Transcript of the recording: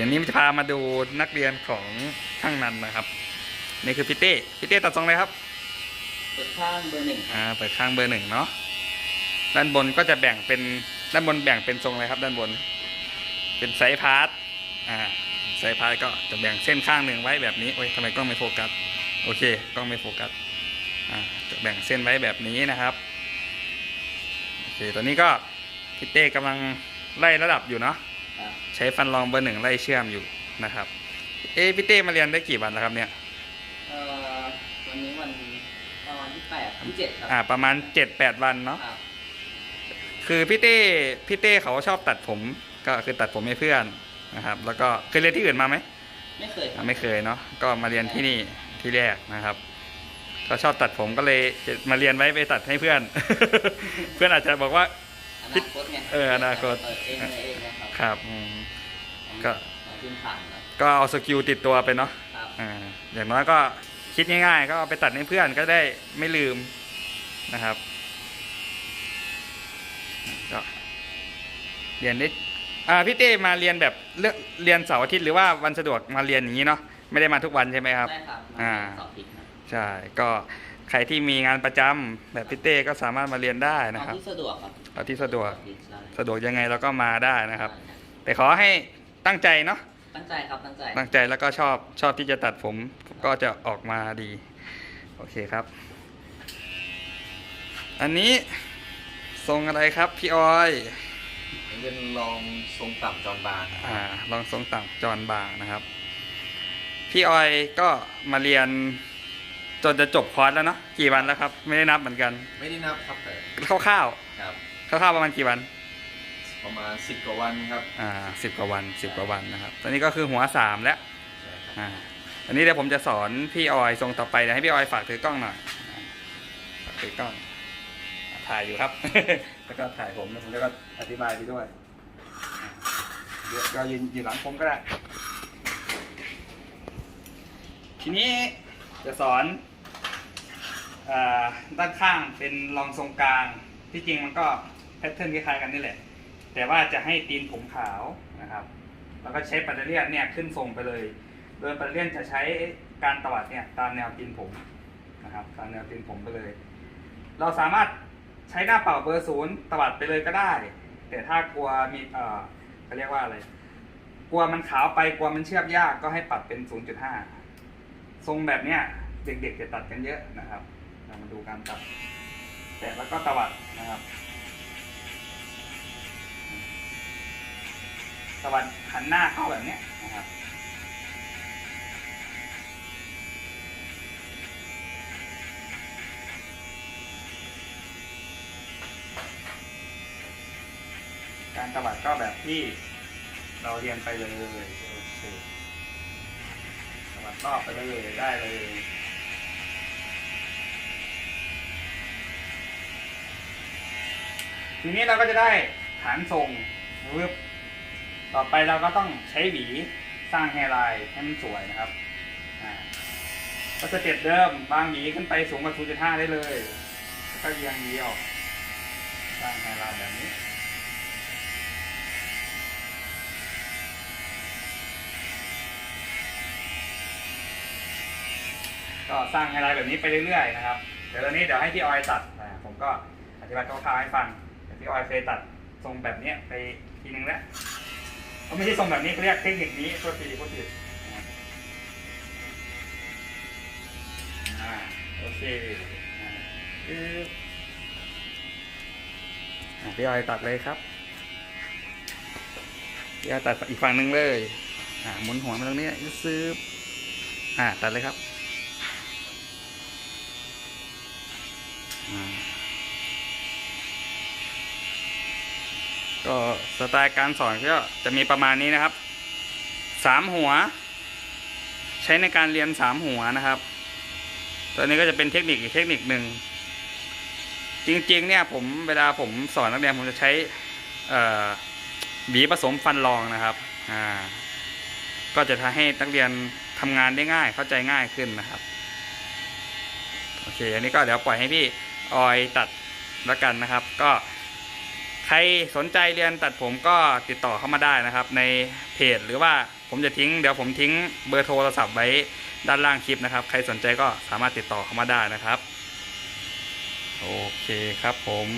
อันนี้จะพามาดูนักเรียนของช่างนันนะครับ นี่คือพี่เต้พี่เต้ตัดทรงเลยครับเปิดข้างเบอร์หนึ่งครับอ่าเปิดข้างเบอร์หนึ่งเนาะด้านบนก็จะแบ่งเป็นด้านบนแบ่งเป็นทรงอะไรครับ ด้านบน เป็นไซส์พาร์ทอ่าไซส์พาร์ทก็จะแบ่งเส้นข้างหนึ่งไว้แบบนี้โอ้ยทำไมกล้องไม่โฟกัสโอเคกล้องไม่โฟกัสอ่าจะแบ่งเส้นไว้แบบนี้นะครับโอเคตอนนี้ก็พี่เต้กำลังไล่ระดับอยู่เนาะครับ ใช้ฟันรองเบอร์หนึ่งไล่เชื่อมอยู่นะครับ เอะพี่เต้มาเรียนได้กี่วันแล้วครับเนี่ยเอ่อวันนี้วันประมาณที่แปดที่เจ็ดครับอ่า ประมาณเจ็ดแปดวันเนาะครับคือพี่เต้พี่เต้เขาชอบตัดผมก็คือตัดผมให้เพื่อนนะครับ แล้วก็เคยเรียนที่อื่นมาไหมไม่เคยครัอ่าบไม่เคยเนาะก็มาเรียนที่นี่ที่แรกนะครับ ก็ชอบตัดผมก็เลยมาเรียนไว้ไปตัดให้เพื่อน เพื่อนอาจจะบอกว่า อนาคตไงเอออนาคต เปิดเองเลยเองนะครับ ครับอืมก็ของพื้นฐานครับ ก็เอาสกิลติดตัวไปเนาะครับ อ่าอย่างน้อยก็คิดง่ายๆ ก็เอาไปตัดให้เพื่อนก็ได้ไม่ลืมนะครับก็เรียนได้อ่าพี่เต้มาเรียนแบบเลือกเรียนเสาร์อาทิตย์หรือว่าวันสะดวกมาเรียนอย่างนี้เนาะไม่ได้มาทุกวันใช่ไหมครับ ได้ครับอ่า สอบผิดครับ ใช่ ก็ ใครที่มีงานประจำแบบพี่เต้ก็สามารถมาเรียนได้นะครับ เอาที่สะดวกครับเอาที่สะดวก ใช่สะดวกยังไงเราก็มาได้นะครับ แต่ขอให้ตั้งใจเนาะ ตั้งใจครับตั้งใจ ตั้งใจแล้วก็ชอบชอบที่จะตัดผมก็จะออกมาดี โอเคครับ อันนี้ทรงอะไรครับพี่ออยเป็นรองทรงต่ำจอนบางอ่าลองทรงต่างจอนบางนะครับ พี่ออยก็มาเรียน จนจะจบคอร์สแล้วเนาะกี่วันแล้วครับ ไม่ได้นับเหมือนกัน ไม่ได้นับครับแต่คร่าวครับ ๆคร่าวๆประมาณกี่วันประมาณสิบกว่าวันครับอ่าสิบกว่าวันสิบกว่าวันนะครับ ตอนนี้ก็คือหัวสามแล้วใช่ครับอ่าอันนี้เดี๋ยวผมจะสอนพี่ออยทรงต่อไปเดี๋ยวให้พี่ออยฝากถือกล้องหน่อยอ่าฝากถือกล้องอ่าถ่ายอยู่ครับ แล้วก็ถ่ายผมแล้วผมจะก็อธิบายไปด้วยอ่าเดี๋ยวก็ยืนยืนหลังผมก็ได้ ทีนี้จะสอนอา ด้านข้างเป็นรองทรงกลาง ที่จริงมันก็แพทเทิร์นคล้ายๆกันนี่แหละ แต่ว่าจะให้ตีนผมขาวนะครับ แล้วก็ใช้ปัตเตอร์เลียนเนี่ยขึ้นทรงไปเลย โดยปัตเตอร์เลียนจะใช้การตวัดเนี่ยตามแนวตีนผมนะครับ ตามแนวตีนผมไปเลย เราสามารถใช้หน้าเป่าเบอร์ศูนย์ตวัดไปเลยก็ได้ แต่ถ้ากลัวมีเอ่อเขาเรียกว่าอะไร กลัวมันขาวไปกลัวมันเชื่อมยากก็ให้ปรับเป็น 0.5 ทรงแบบเนี้ยเด็กๆจะตัดกันเยอะนะครับ เรามาดูการตัดแต่แล้วก็ตวัดนะครับตวัดหันหน้าเข้าแบบนี้นะครับการตวัดก็แบบที่เราเรียนไปเลยตวัดรอบไปเลยได้เลย ทีนี้เราก็จะได้ฐานทรงวึบต่อไปเราก็ต้องใช้หวีสร้างแฮร์ไลน์ให้มันสวยนะครับอ่าก็จะเต็ปเดิมบางหวีขึ้นไปสูงกว่า 0.5 ได้เลยแล้วก็เรียงหวีออกสร้างแฮร์ไลน์แบบนี้ก็สร้างแฮไลน์แบบนี้ไปเรื่อยๆนะครับ เดี๋ยวตอนนี้เดี๋ยวให้พี่ออยตัดผมก็อธิบายคร่าวๆให้ฟัง พี่ออยเคยตัดทรงแบบเนี้ยไปทีนึงแล้วเขาไม่ใช่ทรงแบบนี้เขาเรียกเทคนิคนี้โทษทีโทษทีโอเคพี่ออยตัดเลยครับพี่ออยตัดอีกฝั่งหนึ่งเลย อ่าหมุนหัวมาตรงนี้ซื้ออ่าตัดเลยครับ ก็สไตล์การสอนก็จะมีประมาณนี้นะครับสามหัว ใช้ในการเรียนสามหัวนะครับ ตัวนี้ก็จะเป็นเทคนิคอีกเทคนิคหนึ่งจริงๆเนี่ยผมเวลาผมสอนนักเรียนผมจะใช้เอ่อหวีผสมฟันรองนะครับอ่าก็จะทำให้นักเรียนทำงานได้ง่ายเข้าใจง่ายขึ้นนะครับโอเคอันนี้ก็เดี๋ยวปล่อยให้พี่ออยตัดแล้วกันนะครับ ก็ ใครสนใจเรียนตัดผมก็ติดต่อเข้ามาได้นะครับ ในเพจหรือว่าผมจะทิ้งเดี๋ยวผมทิ้งเบอร์โทรศัพท์ไว้ด้านล่างคลิปนะครับ ใครสนใจก็สามารถติดต่อเข้ามาได้นะครับ โอเคครับผม